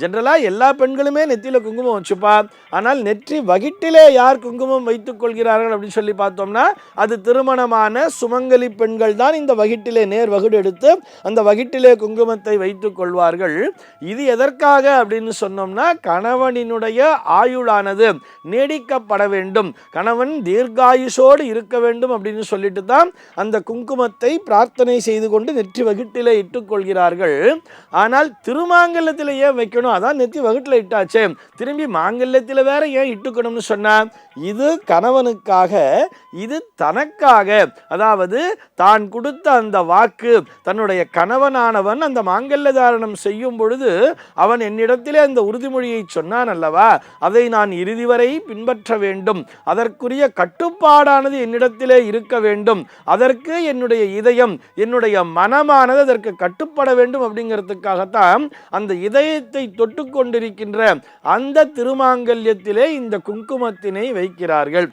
ஜென்ரலாக எல்லா பெண்களுமே நெத்தியில் குங்குமம் வச்சுப்பா. ஆனால் நெற்றி வகிட்டிலே யார் குங்குமம் வைத்துக் கொள்கிறார்கள் அப்படின்னு சொல்லி பார்த்தோம்னா அது திருமணமான சுமங்கலி பெண்கள் தான் இந்த வகிட்டிலே நேர் வகுடு எடுத்து அந்த வகிட்டிலே குங்குமத்தை வைத்துக் கொள்வார்கள். இது எதற்காக அப்படின்னு சொன்னோம்னா கணவனினுடைய ஆயுளானது நீடிக்கப்பட வேண்டும். கணவன் தீர்காயுஷோடு இருக்க வேண்டும் அப்படின்னு சொல்லிட்டு தான் அந்த குங்குமத்தை பிரார்த்தனை செய்து கொண்டு நெற்றி வகிட்டிலே இட்டுக்கொள்கிறார்கள் ஆனால் திருமாங்கலத்திலேயே வைக்கணும்? வைக்கணும் அதான் நெத்தி வகுட்டில் இட்டாச்சே. திரும்பி மாங்கல்யத்தில் வேற ஏன் இட்டுக்கணும்னு சொன்னா? இது கணவனுக்காக இது தனக்காக. அதாவது தான் கொடுத்த அந்த வாக்கு தன்னுடைய கணவனானவன் அந்த மாங்கல்ய தாரணம் செய்யும் பொழுது அவன் என்னிடத்திலே அந்த உறுதிமொழியை சொன்னான் அல்லவா? அதை நான் இறுதி வரை பின்பற்ற வேண்டும். அதற்குரிய கட்டுப்பாடானது என்னிடத்திலே இருக்க வேண்டும். அதற்கு என்னுடைய இதயம் என்னுடைய மனமானது அதற்கு கட்டுப்பட வேண்டும் அப்படிங்கிறதுக்காகத்தான் அந்த இதயத்தை தொட்டு கொண்டிருக்கின்ற அந்த திருமாங்கல்யத்திலே இந்த குங்குமத்தினை வைக்கிறார்கள்.